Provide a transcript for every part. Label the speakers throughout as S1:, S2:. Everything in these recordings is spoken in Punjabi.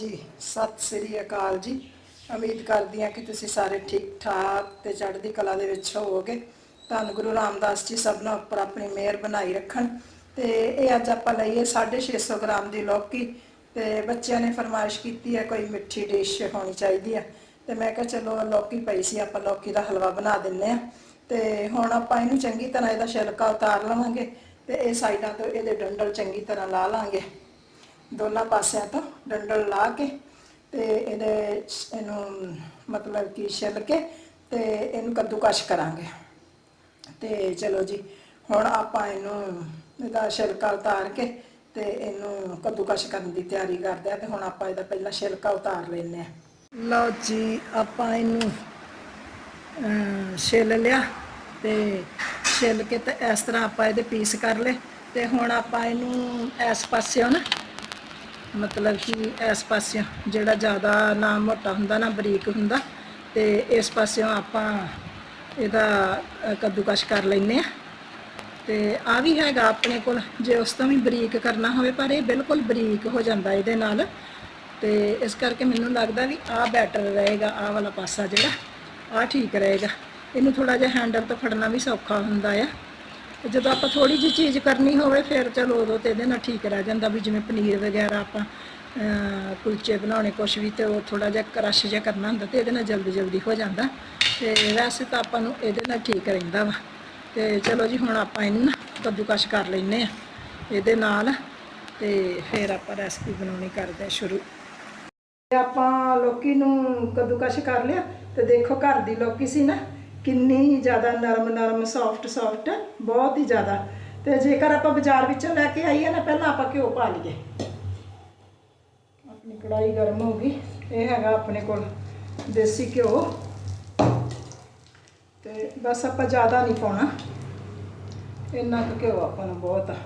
S1: ਹਾਂਜੀ ਸਤਿ ਸ੍ਰੀ ਅਕਾਲ ਜੀ। ਉਮੀਦ ਕਰਦੀ ਹਾਂ ਕਿ ਤੁਸੀਂ ਸਾਰੇ ਠੀਕ ਠਾਕ ਤੇ ਚੜ੍ਹਦੀ ਕਲਾ ਦੇ ਵਿੱਚ ਹੋਵੋਗੇ। ਧੰਨ ਗੁਰੂ ਰਾਮਦਾਸ ਜੀ ਸਭਨਾਂ ਉੱਪਰ ਆਪਣੀ ਮਿਹਰ ਬਣਾਈ ਰੱਖਣ। ਤੇ ਇਹ ਅੱਜ ਆਪਾਂ ਲਈਏ 650 ਗ੍ਰਾਮ ਦੀ ਲੌਕੀ। ਤੇ ਬੱਚਿਆਂ ਨੇ ਫਰਮਾਇਸ਼ ਕੀਤੀ ਹੈ ਕੋਈ ਮਿੱਠੀ ਡਿਸ਼ ਹੋਣੀ ਚਾਹੀਦੀ ਹੈ। ਤੇ ਮੈਂ ਕਿਹਾ ਚਲੋ ਲੌਕੀ ਪਈ ਸੀ, ਆਪਾਂ ਲੌਕੀ ਦਾ ਹਲਵਾ ਬਣਾ ਦਿੰਨੇ ਆ ਤੇ ਹੁਣ ਆਪਾਂ ਇਹਨੂੰ ਚੰਗੀ ਤਰ੍ਹਾਂ ਇਹਦਾ ਛਿਲਕਾ ਉਤਾਰ ਲਵਾਂਗੇ। ਤੇ ਇਹ ਸਾਈਡਾਂ ਤੋਂ ਇਹਦੇ ਡੰਡਲ ਚੰਗੀ ਤਰ੍ਹਾਂ ਲਾ ਲਾਂਗੇ। ਦੋਨਾਂ ਪਾਸਿਆਂ ਤੋਂ ਡੰਡਲ ਲਾ ਕੇ ਤੇ ਇਹਦੇ ਇਹਨੂੰ ਮਤਲਬ ਕਿ ਛਿਲ ਕੇ ਤੇ ਇਹਨੂੰ ਕੱਦੂਕਸ਼ ਕਰਾਂਗੇ। ਤੇ ਚਲੋ ਜੀ ਹੁਣ ਆਪਾਂ ਇਹਨੂੰ ਇਹਦਾ ਛਿਲਕਾ ਉਤਾਰ ਕੇ ਤੇ ਇਹਨੂੰ ਕੱਦੂਕਸ਼ ਕਰਨ ਦੀ ਤਿਆਰੀ ਕਰਦੇ ਆ ਤੇ ਹੁਣ ਆਪਾਂ ਇਹਦਾ ਪਹਿਲਾਂ ਛਿਲਕਾ ਉਤਾਰ ਲੈਨੇ ਆ। ਲਓ ਜੀ ਆਪਾਂ ਇਹਨੂੰ ਅਮ, ਛਿੱਲ ਲਿਆ ਤੇ ਛਿੱਲ ਕੇ ਤੇ ਇਸ ਤਰ੍ਹਾਂ ਆਪਾਂ ਇਹਦੇ ਪੀਸ ਕਰ ਲਏ। ਤੇ ਹੁਣ ਆਪਾਂ ਇਹਨੂੰ ਇਸ ਪਾਸਿਓਂ ਨਾ ਮਤਲਬ ਕਿ ਇਸ ਪਾਸਿਓਂ ਜਿਹੜਾ ਜ਼ਿਆਦਾ ਨਾ ਮੋਟਾ ਹੁੰਦਾ ਨਾ ਬਰੀਕ ਹੁੰਦਾ ਤੇ ਇਸ ਪਾਸਿਓਂ ਆਪਾਂ ਇਹਦਾ ਅ, ਕੱਦੂਕਸ਼ ਕਰ ਲੈਨੇ ਆ ਤੇ ਆ ਵੀ ਹੈਗਾ ਆਪਣੇ ਕੋਲ ਜੇ ਉਸ ਤੋਂ ਵੀ ਬਰੀਕ ਕਰਨਾ ਹੋਵੇ ਪਰ ਇਹ ਬਿਲਕੁਲ ਬਰੀਕ ਹੋ ਜਾਂਦਾ ਇਹਦੇ ਨਾਲ। ਤੇ ਇਸ ਕਰਕੇ ਮੈਨੂੰ ਲੱਗਦਾ ਵੀ ਆ ਬੈਟਰ ਰਹੇਗਾ ਆ ਵਾਲਾ ਪਾਸਾ ਜਿਹੜਾ ਆ ਠੀਕ ਰਹੇਗਾ। ਇਹਨੂੰ ਥੋੜਾ ਜਿਹਾ ਹੈਂਡਲ ਤੋਂ ਫੜਨਾ ਵੀ ਸੌਖਾ ਹੁੰਦਾ ਆ। ਤੇ ਜਦੋਂ ਆਪਾਂ ਥੋੜੀ ਜਿਹੀ ਚੀਜ਼ ਕਰਨੀ ਹੋਵੇ ਫਿਰ ਚਲੋ ਉਦੋਂ ਤੇ ਇਹਦੇ ਨਾਲ ਠੀਕ ਰਹਿ ਜਾਂਦਾ ਵੀ ਜਿਵੇਂ ਪਨੀਰ ਵਗੈਰਾ ਆਪਾਂ ਕੁਲਚੇ ਬਣਾਉਣੇ ਕੁਛ ਵੀ ਤੇ ਉਹ ਥੋੜਾ ਜਿਹਾ ਕਰਸ਼ ਜਿਹਾ ਕਰਨਾ ਹੁੰਦਾ ਤੇ ਇਹਦੇ ਨਾਲ ਜਲਦੀ ਜਲਦੀ ਹੋ ਜਾਂਦਾ ਤੇ ਵੈਸੇ ਤਾਂ ਆਪਾਂ ਨੂੰ ਇਹਦੇ ਨਾਲ ਠੀਕ ਰਹਿੰਦਾ ਵਾ। ਤੇ ਚਲੋ ਜੀ ਹੁਣ ਆਪਾਂ ਇਹਨੂੰ ਨਾ ਕੱਦੂਕਸ਼ ਕਰ ਲੈਨੇ ਆ ਇਹਦੇ ਨਾਲ ਤੇ ਫਿਰ ਆਪਾਂ ਰੈਸਪੀ ਬਣਾਉਣੀ ਕਰਦੇ ਆ ਸ਼ੁਰੂ। ਤੇ ਆਪਾਂ ਲੋਕੀ ਨੂੰ ਕੱਦੂਕਸ਼ ਕਰ ਲਿਆ ਤੇ ਦੇਖੋ ਘਰ ਦੀ ਲੋਕੀ ਸੀ ਨਾ ਕਿੰਨੀ ਜ਼ਿਆਦਾ ਨਰਮ ਨਰਮ ਸੌਫਟ ਸੌਫਟ ਬਹੁਤ ਹੀ ਜ਼ਿਆਦਾ। ਤੇ ਜੇਕਰ ਆਪਾਂ ਬਾਜ਼ਾਰ ਵਿੱਚੋਂ ਲੈ ਕੇ ਆਈਏ ਨਾ ਪਹਿਲਾਂ ਆਪਾਂ ਘਿਓ ਪਾ ਲਈਏ। ਆਪਣੀ ਕੜਾਈ ਗਰਮ ਹੋ ਗਈ। ਇਹ ਹੈਗਾ ਆਪਣੇ ਕੋਲ ਦੇਸੀ ਘਿਓ। ਤੇ ਬਸ ਆਪਾਂ ਜ਼ਿਆਦਾ ਨਹੀਂ ਪਾਉਣਾ। ਇੰਨਾ ਕੁ ਘਿਓ ਆਪਾਂ ਨੂੰ ਬਹੁਤ ਆ।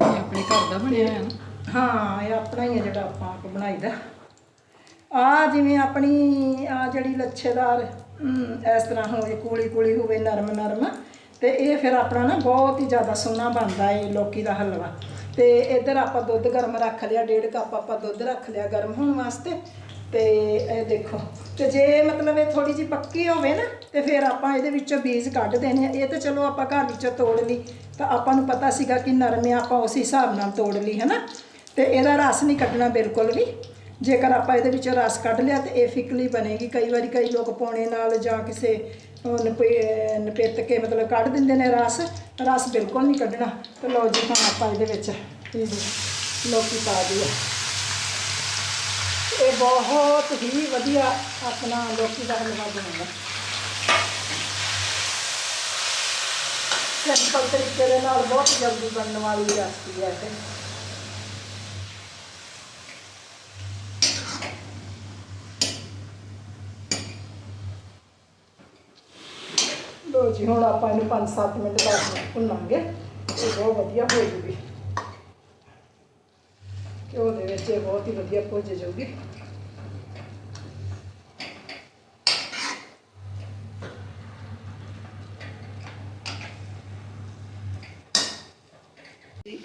S2: ਇਹ ਆਪਣੇ ਘਰ ਦਾ ਬਣਿਆ ਹੈ ਨਾ?
S1: ਹਾਂ ਇਹ ਆਪਣਾ ਹੀ ਹੈ ਜਿਹੜਾ ਆਪਾਂ ਆਪ ਬਣਾਈਦਾ। ਆ ਜਿਵੇਂ ਆਪਣੀ ਆ ਜਿਹੜੀ ਲੱਛੇਦਾਰ ਇਸ ਤਰ੍ਹਾਂ ਹੋਵੇ, ਕੂਲੀ ਕੂਲੀ ਹੋਵੇ, ਨਰਮ ਨਰਮ, ਤੇ ਇਹ ਫਿਰ ਆਪਣਾ ਨਾ ਬਹੁਤ ਹੀ ਜ਼ਿਆਦਾ ਸੋਹਣਾ ਬਣਦਾ ਇਹ ਲੋਕੀ ਦਾ ਹਲਵਾ। ਤੇ ਇੱਧਰ ਆਪਾਂ ਦੁੱਧ ਗਰਮ ਰੱਖ ਲਿਆ, ਡੇਢ ਕੱਪ ਆਪਾਂ ਦੁੱਧ ਰੱਖ ਲਿਆ ਗਰਮ ਹੋਣ ਵਾਸਤੇ, ਤੇ ਇਹ ਦੇਖੋ, ਤੇ ਜੇ ਮਤਲਬ ਇਹ ਥੋੜੀ ਜਿਹੀ ਪੱਕੀ ਹੋਵੇ ਨਾ, ਤੇ ਫਿਰ ਆਪਾਂ ਇਹਦੇ ਵਿੱਚੋਂ ਬੀਜ ਕੱਢ ਦੇਣੇ ਆ। ਇਹ ਤਾਂ ਚਲੋ ਆਪਾਂ ਘਰ ਵਿੱਚੋਂ ਤੋੜ ਲਈ, ਤਾਂ ਆਪਾਂ ਨੂੰ ਪਤਾ ਸੀਗਾ ਕਿ ਨਰਮ ਆ ਆਪਾਂ ਉਸ ਹਿਸਾਬ ਨਾਲ ਤੋੜ ਲਈ ਹੈ ਨਾ ਤੇ ਇਹਦਾ ਰਸ ਨਹੀਂ ਕੱਢਣਾ ਬਿਲਕੁਲ ਵੀ। ਜੇਕਰ ਆਪਾਂ ਇਹਦੇ ਵਿੱਚੋਂ ਰਸ ਕੱਢ ਲਿਆ ਤੇ ਇਹ ਫਿਕਲੀ ਬਣੇਗੀ। ਕਈ ਵਾਰੀ ਕਈ ਲੋਕ ਪੌਣੇ ਨਾਲ ਜਾਂ ਕਿਸੇ ਨਪੇਤ ਕੇ ਮਤਲਬ ਕੱਢ ਦਿੰਦੇ ਨੇ ਰਸ। ਰਸ ਬਿਲਕੁਲ ਨਹੀਂ ਕੱਢਣਾ। ਤੇ ਲਓ ਜੀ ਹੁਣ ਆਪਾਂ ਇਹਦੇ ਵਿੱਚ ਇਹ ਲੋਕੀ ਪਾ ਦਈਏ। ਇਹ ਬਹੁਤ ਹੀ ਵਧੀਆ ਆਪਣਾ ਲੋਕੀ ਦਾ ਹਲਵਾ ਬਣੇਗਾ ਸਿੰਪਲ ਤਰੀਕੇ ਦੇ ਨਾਲ ਬਹੁਤ ਜਲਦੀ ਬਣਨ ਵਾਲੀ ਰੈਸਪੀ ਹੈ ਇਹ। ਲੋ ਜੀ, ਹੁਣ ਆਪਾਂ ਇਹਨੂੰ 5-7 ਮਿੰਟ ਤੱਕ ਭੁੰਨਾਂਗੇ ਇਹ ਬਹੁਤ ਵਧੀਆ ਹੋ ਜੂਗੀ ਘਿਓ ਦੇ ਵਿੱਚ ਇਹ ਬਹੁਤ ਹੀ ਵਧੀਆ ਭੁੱਜ ਜਾਊਗੀ।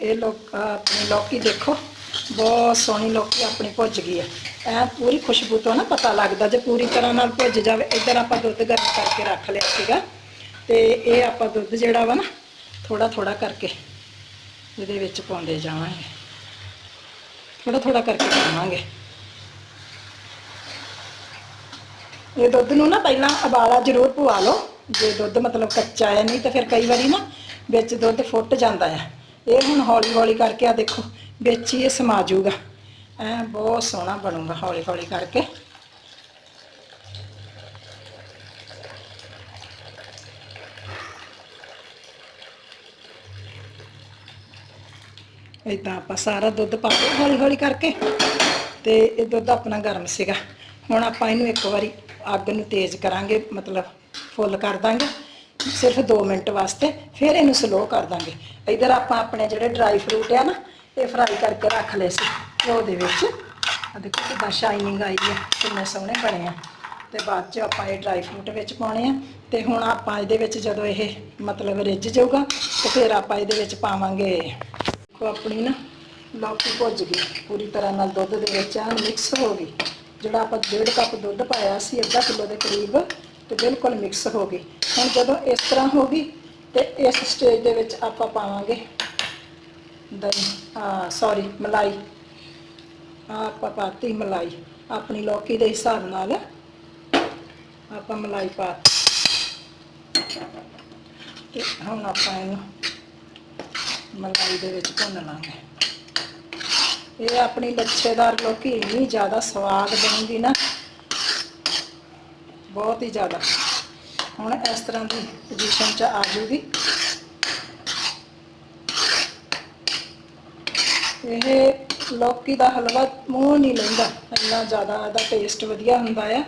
S1: ਇਹ ਲੋਕ, ਆਪਣੀ ਲੌਕੀ ਦੇਖੋ, ਬਹੁਤ ਸੋਹਣੀ ਲੌਕੀ ਆਪਣੀ ਭੁੱਜ ਗਈ ਹੈ। ਐ ਪੂਰੀ ਖੁਸ਼ਬੂ ਤੋਂ ਨਾ ਪਤਾ ਲੱਗਦਾ, ਜੇ ਪੂਰੀ ਤਰ੍ਹਾਂ ਨਾਲ ਭੁੱਜ ਜਾਵੇ, ਇੱਧਰ ਆਪਾਂ ਦੁੱਧ ਗਰਮ ਕਰਕੇ ਰੱਖ ਲਿਆ ਸੀਗਾ। ਤੇ ਇਹ ਆਪਾਂ ਦੁੱਧ ਜਿਹੜਾ ਵਾ ਨਾ ਥੋੜਾ ਥੋੜਾ ਕਰਕੇ ਇਹਦੇ ਵਿੱਚ ਪਾਉਂਦੇ ਜਾਵਾਂਗੇ। ਥੋੜਾ ਥੋੜਾ ਕਰਕੇ ਪਾਵਾਂਗੇ। ਇਹ ਦੁੱਧ ਨੂੰ ਨਾ ਪਹਿਲਾਂ ਉਬਾਲਾ ਜ਼ਰੂਰ ਪਵਾ ਲਓ। ਜੇ ਦੁੱਧ ਮਤਲਬ ਕੱਚਾ ਹੈ ਨਹੀਂ ਤਾਂ ਫਿਰ ਕਈ ਵਾਰੀ ਨਾ ਵਿੱਚ ਦੁੱਧ ਫੁੱਟ ਜਾਂਦਾ ਹੈ ਇਹ ਹੁਣ ਹੌਲੀ ਹੌਲੀ ਕਰਕੇ ਆ ਦੇਖੋ, ਵਿੱਚ ਹੀ ਇਹ ਸਮਾ ਜਾਊਗਾ ਐ ਬਹੁਤ ਸੋਹਣਾ ਬਣੂਗਾ ਹੌਲੀ ਹੌਲੀ ਕਰਕੇ। ਇਦਾਂ ਆਪਾਂ ਸਾਰਾ ਦੁੱਧ ਪਾ ਕੇ ਹੌਲੀ ਹੌਲੀ ਕਰਕੇ ਤੇ ਇਹ ਦੁੱਧ ਆਪਣਾ ਗਰਮ ਸੀਗਾ। ਹੁਣ ਆਪਾਂ ਇਹਨੂੰ ਇੱਕ ਵਾਰੀ ਅੱਗ ਨੂੰ ਤੇਜ਼ ਕਰਾਂਗੇ, ਮਤਲਬ ਫੁੱਲ ਕਰ ਦਾਂਗੇ, ਸਿਰਫ 2 ਮਿੰਟ ਵਾਸਤੇ, ਫਿਰ ਇਹਨੂੰ ਸਲੋ ਕਰ ਦਾਂਗੇ। ਇਧਰ ਆਪਾਂ ਆਪਣੇ ਜਿਹੜੇ ਡਰਾਈ ਫਰੂਟ ਆ ਨਾ, ਇਹ ਫਰਾਈ ਕਰਕੇ ਰੱਖ ਲਏ ਸੀ। ਘਿਓ ਦੇ ਵਿੱਚ ਆ ਦੇਖੋ ਕਿੰਨਾ ਸ਼ਾਈਨਿੰਗ ਆਈ ਹੈ ਕਿੰਨੇ ਸੋਹਣੇ ਬਣੇ ਆ। ਤੇ ਬਾਅਦ ਚ ਆਪਾਂ ਇਹ ਡਰਾਈ ਫਰੂਟ ਵਿੱਚ ਪਾਉਣੇ ਆ। ਤੇ ਹੁਣ ਆਪਾਂ ਇਹਦੇ ਵਿੱਚ ਜਦੋਂ ਇਹ ਮਤਲਬ ਰਿੱਝ ਜਾਊਗਾ, ਤੇ ਫਿਰ ਆਪਾਂ ਇਹਦੇ ਵਿੱਚ ਪਾਵਾਂਗੇ ਦੇਖੋ ਆਪਣੀ ਨਾ ਲੌਕੀ ਭੁੱਜ ਗਈ। ਪੂਰੀ ਤਰ੍ਹਾਂ ਨਾਲ ਦੁੱਧ ਦੇ ਵਿੱਚ ਆ ਮਿਕਸ ਹੋ ਗਈ। ਜਿਹੜਾ ਆਪਾਂ ਡੇਢ ਕੱਪ ਦੁੱਧ ਪਾਇਆ ਸੀ, ਅੱਧਾ ਕਿਲੋ ਦੇ ਕਰੀਬ, ਤੇ ਬਿਲਕੁਲ ਮਿਕਸ ਹੋ ਗਈ। ਹੁਣ ਜਦੋਂ ਇਸ ਤਰ੍ਹਾਂ ਹੋ ਗਈ, ਤੇ ਇਸ ਸਟੇਜ ਦੇ ਵਿੱਚ ਆਪਾਂ ਪਾਵਾਂਗੇ ਦਹੀਂ। ਸੌਰੀ ਮਲਾਈ। ਆਹ, ਆਪਾਂ ਪਾਤੀ ਮਲਾਈ। ਆਪਣੀ ਲੌਕੀ ਦੇ ਹਿਸਾਬ ਨਾਲ ਆਪਾਂ ਮਲਾਈ ਪਾ ਤੇ ਹੁਣ ਆਪਾਂ ਇਹਨੂੰ ਮਲਾਈ ਦੇ ਵਿੱਚ ਭੁੰਨ ਲਾਂਗੇ। ਇਹ ਆਪਣੀ ਲੱਛੇਦਾਰ ਲੋਕੀ ਇੰਨੀ ਜ਼ਿਆਦਾ ਸਵਾਦ ਬਣਦੀ ਨਾ, ਬਹੁਤ ਹੀ ਜ਼ਿਆਦਾ। ਹੁਣ ਇਸ ਤਰ੍ਹਾਂ ਦੀ ਪੋਜੀਸ਼ਨ 'ਚ ਆ ਜੂਗੀ। ਇਹ ਲੌਕੀ ਦਾ ਹਲਵਾ ਮੂੰਹ ਨਹੀਂ ਲੈਂਦਾ। ਇੰਨਾ ਜ਼ਿਆਦਾ ਇਹਦਾ ਟੇਸਟ ਵਧੀਆ ਹੁੰਦਾ ਆ।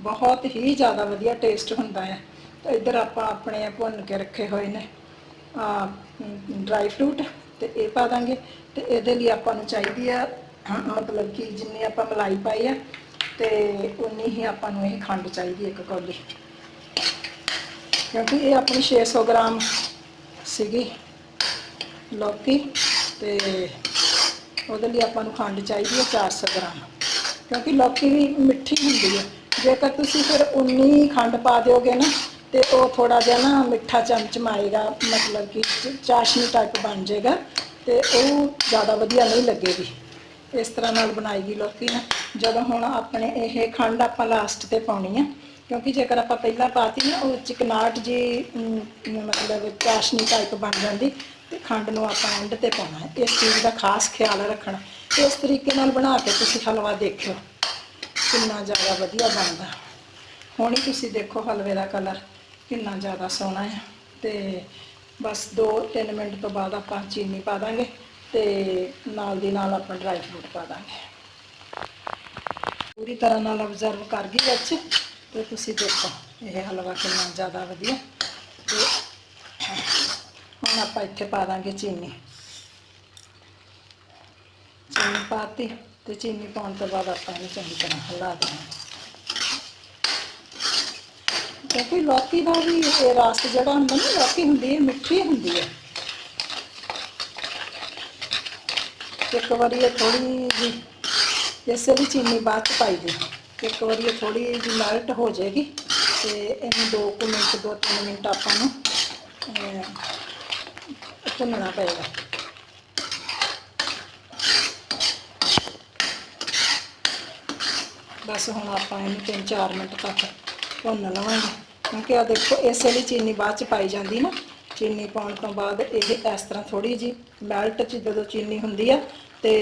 S1: ਬਹੁਤ ਹੀ ਜ਼ਿਆਦਾ ਵਧੀਆ ਟੇਸਟ ਹੁੰਦਾ ਆ। ਤਾਂ ਇੱਧਰ ਆਪਾਂ ਆਪਣੇ ਭੁੰਨ ਕੇ ਰੱਖੇ ਹੋਏ ਨੇ। ਡਰਾਈ ਫਰੂਟ ਤੇ ਇਹ ਪਾ ਦਾਂਗੇ ਤੇ ਇਹਦੇ ਲਈ ਆਪਾਂ ਨੂੰ ਚਾਹੀਦੀ ਆ, ਮਤਲਬ ਕਿ ਜਿੰਨੀ ਆਪਾਂ ਮਲਾਈ ਪਾਈ ਆ ਤੇ ਉਨੀ ਹੀ ਆਪਾਂ ਨੂੰ ਇਹ ਖੰਡ ਚਾਹੀਦੀ ਹੈ ਇੱਕ ਕੌਲੀ। ਕਿਉਂਕਿ ਇਹ ਆਪਣੀ 600 ਗ੍ਰਾਮ ਸੀਗੀ ਲੌਕੀ ਤੇ ਉਹਦੇ ਲਈ ਆਪਾਂ ਨੂੰ ਖੰਡ ਚਾਹੀਦੀ ਹੈ 400 ਗ੍ਰਾਮ। ਕਿਉਂਕਿ ਲੌਕੀ ਵੀ ਮਿੱਠੀ ਹੁੰਦੀ ਹੈ ਜੇਕਰ ਤੁਸੀਂ ਫਿਰ ਉਨੀ ਖੰਡ ਪਾ ਦਿਓਗੇ ਨਾ ਤੇ ਉਹ ਥੋੜਾ ਜਿਹਾ ਨਾ ਮਿੱਠਾ ਚਮਚਮਾਏਗਾ ਮਤਲਬ ਕਿ ਚ- ਚਾਸ਼ਨੀ ਟਾਈਪ ਬਣ ਜਾਏਗਾ ਤੇ ਉਹ ਜ਼ਿਆਦਾ ਵਧੀਆ ਨਹੀਂ ਲੱਗੇਗੀ। ਇਸ ਤਰ੍ਹਾਂ ਨਾਲ ਬਣਾਏਗੀ ਲੌਕੀ ਨਾ। ਜਦੋਂ ਹੁਣ ਆਪਣੇ ਇਹ ਖੰਡ ਆਪਾਂ ਲਾਸਟ ਤੇ ਪਾਉਣੀ ਆ, ਕਿਉਂਕਿ ਜੇਕਰ ਆਪਾਂ ਪਹਿਲਾਂ ਪਾਤੀ ਨਾ, ਉਹ ਚਿਕਨਾਟ ਜੀ ਮਤਲਬ ਚਾਸ਼ਨੀ ਟਾਈਪ ਬਣ ਜਾਂਦੀ ਤੇ ਖੰਡ ਨੂੰ ਆਪਾਂ ਐਂਡ ਤੇ ਪਾਉਣਾ ਹੈ। ਇਸ ਚੀਜ਼ ਦਾ ਖਾਸ ਖਿਆਲ ਰੱਖਣਾ। ਇਸ ਤਰੀਕੇ ਨਾਲ ਬਣਾ ਕੇ ਤੁਸੀਂ ਹਲਵਾ ਦੇਖਿਓ। ਕਿੰਨਾ ਜ਼ਿਆਦਾ ਵਧੀਆ ਬਣਦਾ। ਹੁਣ ਹੀ ਤੁਸੀਂ ਦੇਖੋ ਹਲਵੇ ਦਾ ਕਲਰ ਕਿੰਨਾ ਜ਼ਿਆਦਾ ਸੋਹਣਾ ਹੈ। ਤੇ ਬਸ 2-3 ਮਿੰਟ ਤੋਂ ਬਾਅਦ ਆਪਾਂ ਚੀਨੀ ਪਾ ਦਾਂਗੇ ਤੇ ਨਾਲ ਦੀ ਨਾਲ ਆਪਾਂ ਡਰਾਈ ਫਰੂਟ ਪਾ ਦਾਂਗੇ। ਪੂਰੀ ਤਰ੍ਹਾਂ ਨਾਲ ਅਬਜ਼ਰਵ ਕਰ ਗਈ ਵਿੱਚ ਤੇ ਤੁਸੀਂ ਦੇਖੋ ਇਹ ਹਲਵਾ ਕਿੰਨਾ ਜ਼ਿਆਦਾ ਵਧੀਆ। ਤੇ ਹੁਣ ਆਪਾਂ ਇੱਥੇ ਪਾ ਦਾਂਗੇ ਚੀਨੀ। ਚੀਨੀ ਪਾਤੀ ਤੇ ਚੀਨੀ ਪਾਉਣ ਤੋਂ ਬਾਅਦ ਆਪਾਂ ਇਹਨੂੰ ਚੰਗੀ ਤਰ੍ਹਾਂ ਹਿਲਾ ਦੇਣਾ। ਕਿਉਂਕਿ ਲੌਕੀ ਦਾ ਵੀ ਇਹ ਰਸ ਜਿਹੜਾ ਹੁੰਦਾ ਨਾ ਲੌਕੀ ਹੁੰਦੀ ਹੈ, ਮਿੱਠੀ ਹੁੰਦੀ ਹੈ। ਇੱਕ ਵਾਰੀ ਇਹ ਥੋੜੀ ਜੀ ਇਸੇ ਦੀ ਚੀਨੀ ਬਾਅਦ ਚ ਪਾਈ ਦੀ। ਇੱਕ ਵਾਰੀ ਇਹ ਥੋੜੀ ਜਿਹੀ ਮੈਲਟ ਹੋ ਜਾਏਗੀ ਤੇ ਇਹਨੂੰ 2 ਕੁ ਮਿੰਟ 2-3 ਮਿੰਟ ਆਪਾਂ ਨੂੰ ਭੁੰਨਣਾ ਪਏਗਾ। ਬਸ ਹੁਣ ਆਪਾਂ ਇਹਨੂੰ 3-4 ਮਿੰਟ ਤੱਕ ਭੁੰਨ ਲਵਾਂਗੇ। ਕਿਉਂਕਿ ਆ ਦੇਖੋ, ਇਸੇ ਲਈ ਚੀਨੀ ਬਾਅਦ ਚ ਪਾਈ ਜਾਂਦੀ ਨਾ। ਚੀਨੀ ਪਾਉਣ ਤੋਂ ਬਾਅਦ ਇਹ ਇਸ ਤਰ੍ਹਾਂ ਥੋੜੀ ਜੀ ਮੈਲਟ ਚ ਜਦੋਂ ਚੀਨੀ ਹੁੰਦੀ ਆ ਤੇ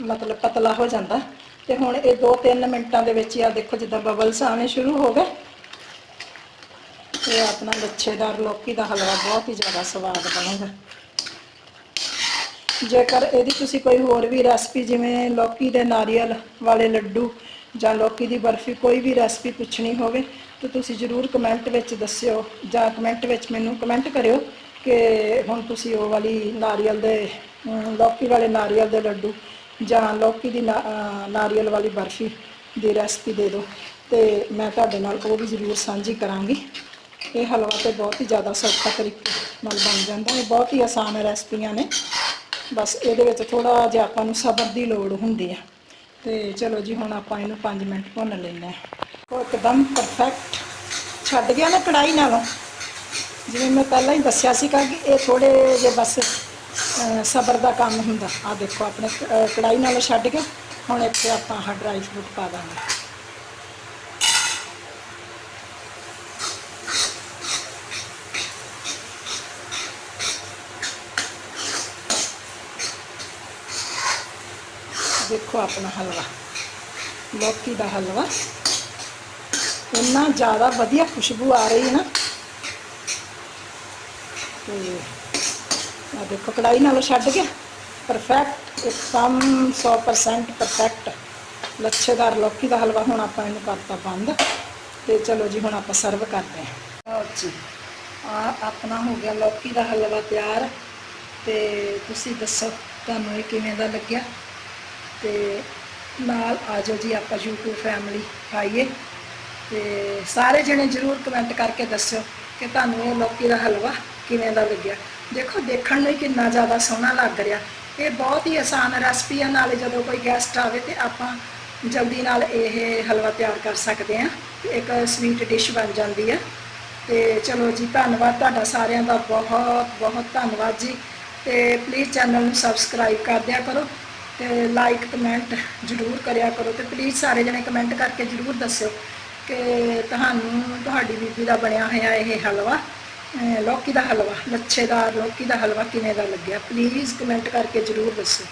S1: ਮਤਲਬ ਪਤਲਾ ਹੋ ਜਾਂਦਾ। ਤੇ ਹੁਣ ਇਹ 2-3 ਮਿੰਟਾਂ ਦੇ ਵਿੱਚ ਹੀ ਆ ਦੇਖੋ, ਜਿੱਦਾਂ ਬਬਲਸ ਆਉਣੇ ਸ਼ੁਰੂ ਹੋ ਗਏ। ਇਹ ਆਪਣਾ ਲੱਛੇਦਾਰ ਲੋਕੀ ਦਾ ਹਲਵਾ ਬਹੁਤ ਹੀ ਜ਼ਿਆਦਾ ਸਵਾਦ ਬਣੇਗਾ। ਜੇਕਰ ਇਹਦੀ ਤੁਸੀਂ ਕੋਈ ਹੋਰ ਵੀ ਰੈਸਪੀ ਜਿਵੇਂ ਲੋਕੀ ਦੇ ਨਾਰੀਅਲ ਵਾਲੇ ਲੱਡੂ ਜਾਂ ਲੋਕੀ ਦੀ ਬਰਫੀ, ਕੋਈ ਵੀ ਰੈਸਪੀ ਪੁੱਛਣੀ ਹੋਵੇ ਤਾਂ ਤੁਸੀਂ ਜਰੂਰ ਕਮੈਂਟ ਵਿੱਚ ਦੱਸਿਓ ਜਾਂ ਕਮੈਂਟ ਵਿੱਚ ਮੈਨੂੰ ਕਮੈਂਟ ਕਰਿਓ ਕਿ ਹੁਣ ਤੁਸੀਂ ਉਹ ਵਾਲੀ ਨਾਰੀਅਲ ਦੇ ਅਮ, ਲੌਕੀ ਵਾਲੇ ਨਾਰੀਅਲ ਦੇ ਲੱਡੂ ਜਾਂ ਲੌਕੀ ਦੀ ਨਾ- ਨਾਰੀਅਲ ਵਾਲੀ ਬਰਫੀ ਦੀ ਰੈਸਪੀ ਦੇ ਦਿਓ। ਤੇ ਮੈਂ ਤੁਹਾਡੇ ਨਾਲ ਉਹ ਵੀ ਜ਼ਰੂਰ ਸਾਂਝੀ ਕਰਾਂਗੀ। ਇਹ ਹਲਵਾ ਤੇ ਬਹੁਤ ਹੀ ਜ਼ਿਆਦਾ ਸੌਖਾ ਤਰੀਕੇ ਨਾਲ ਬਣ ਜਾਂਦਾ। ਹੈ ਬਹੁਤ ਹੀ ਆਸਾਨ ਰੈਸਪੀਆਂ ਨੇ। ਬਸ ਇਹਦੇ ਵਿੱਚ ਥੋੜਾ ਜਿਹਾ ਆਪਾਂ ਨੂੰ ਸਬਰ ਦੀ ਲੋੜ ਹੁੰਦੀ ਹੈ ਤੇ ਚਲੋ ਜੀ ਹੁਣ ਆਪਾਂ ਇਹਨੂੰ 5 ਮਿੰਟ ਭੁੰਨ ਲੈਂਦੇ ਹਾਂ। ਉਹ ਇੱਕਦਮ ਪਰਫੈਕਟ ਛੱਡ ਗਿਆ ਨਾ ਕੜਾਈ ਨਾਲੋਂ। ਜਿਵੇਂ ਮੈਂ ਪਹਿਲਾਂ ਹੀ ਦੱਸਿਆ ਸੀ ਕਿ ਇਹ ਥੋੜੇ ਜਿਹੇ ਬਸ ਅਹ, ਸਬਰ ਦਾ ਕੰਮ ਹੁੰਦਾ। ਆ ਦੇਖੋ ਆਪਣੇ ਅਹ, ਕੜਾਈ ਨਾਲੋਂ ਛੱਡ ਕੇ ਹੁਣ ਇੱਥੇ ਆਪਾਂ ਆਹ ਡਰਾਈ ਫਰੂਟ ਪਾ ਦਾਂਗੇ। ਦੇਖੋ ਆਪਣਾ ਹਲਵਾ। ਲੋਕੀ ਦਾ ਹਲਵਾ। ਇੰਨਾ ਜ਼ਿਆਦਾ ਵਧੀਆ ਖੁਸ਼ਬੂ ਆ ਰਹੀ ਹੈ ਨਾ। ਤੇ ਆ ਦੇਖੋ ਕੜਾਈ ਨਾਲੋਂ ਛੱਡ ਕੇ ਪਰਫੈਕਟ ਇੱਕਦਮ 100% ਪਰਫੈਕਟ ਲੱਛੇਦਾਰ ਲੌਕੀ ਦਾ ਹਲਵਾ ਹੁਣ ਆਪਾਂ ਇਹਨੂੰ ਕਰਤਾ ਬੰਦ। ਤੇ ਚਲੋ ਜੀ, ਹੁਣ ਆਪਾਂ ਸਰਵ ਕਰਦੇ ਹਾਂ। ਲਓ ਜੀ ਆ ਆਪਣਾ ਹੋ ਗਿਆ ਲੌਕੀ ਦਾ ਹਲਵਾ ਤਿਆਰ। ਤੇ ਤੁਸੀਂ ਦੱਸੋ, ਤੁਹਾਨੂੰ ਇਹ ਕਿਵੇਂ ਦਾ ਲੱਗਿਆ? ਤੇ ਨਾਲ ਆ ਜਾਓ ਜੀ, ਆਪਾਂ YouTube ਫੈਮਿਲੀ ਖਾਈਏ। ਤੇ ਸਾਰੇ ਜਣੇ ਜਰੂਰ ਕਮੈਂਟ ਕਰਕੇ ਦੱਸਿਓ ਕਿ ਤੁਹਾਨੂੰ ਇਹ ਲੋਕੀ ਦਾ ਹਲਵਾ ਕਿਵੇਂ ਦਾ ਲੱਗਿਆ। ਦੇਖੋ, ਦੇਖਣ ਨੂੰ ਹੀ ਕਿੰਨਾ ਜ਼ਿਆਦਾ ਸੋਹਣਾ ਲੱਗ ਰਿਹਾ। ਇਹ ਬਹੁਤ ਹੀ ਆਸਾਨ ਰੈਸਪੀ ਆ, ਨਾਲੇ ਜਦੋਂ ਕੋਈ ਗੈਸਟ ਆਵੇ ਤੇ ਆਪਾਂ ਜਲਦੀ ਨਾਲ ਇਹ ਹਲਵਾ ਤਿਆਰ ਕਰ ਸਕਦੇ ਆ ਇੱਕ ਸਵੀਟ ਡਿਸ਼ ਬਣ ਜਾਂਦੀ ਆ। ਤੇ ਚਲੋ ਜੀ, ਧੰਨਵਾਦ ਤੁਹਾਡਾ ਸਾਰਿਆਂ ਦਾ, ਬਹੁਤ ਬਹੁਤ ਧੰਨਵਾਦ ਜੀ। ਤੇ ਪਲੀਜ਼ ਚੈਨਲ ਨੂੰ ਸਬਸਕ੍ਰਾਈਬ ਕਰ ਦਿਆ ਕਰੋ ਤੇ ਲਾਈਕ ਕਮੈਂਟ ਜ਼ਰੂਰ ਕਰਿਆ ਕਰੋ ਤੇ ਪਲੀਜ਼ ਸਾਰੇ ਜਣੇ ਕਮੈਂਟ ਕਰਕੇ ਜ਼ਰੂਰ ਦੱਸਿਓ ਕਿ ਤੁਹਾਨੂੰ, ਤੁਹਾਡੀ ਬੀਬੀ ਦਾ ਬਣਿਆ ਹੋਇਆ ਇਹ ਹਲਵਾ, ਅਹ ਲੌਕੀ ਦਾ ਹਲਵਾ ਲੱਛੇਦਾਰ ਲੌਕੀ ਦਾ ਹਲਵਾ ਕਿਵੇਂ ਦਾ ਲੱਗਿਆ? ਪਲੀਜ਼ ਕਮੈਂਟ ਕਰਕੇ ਜ਼ਰੂਰ ਦੱਸੋ।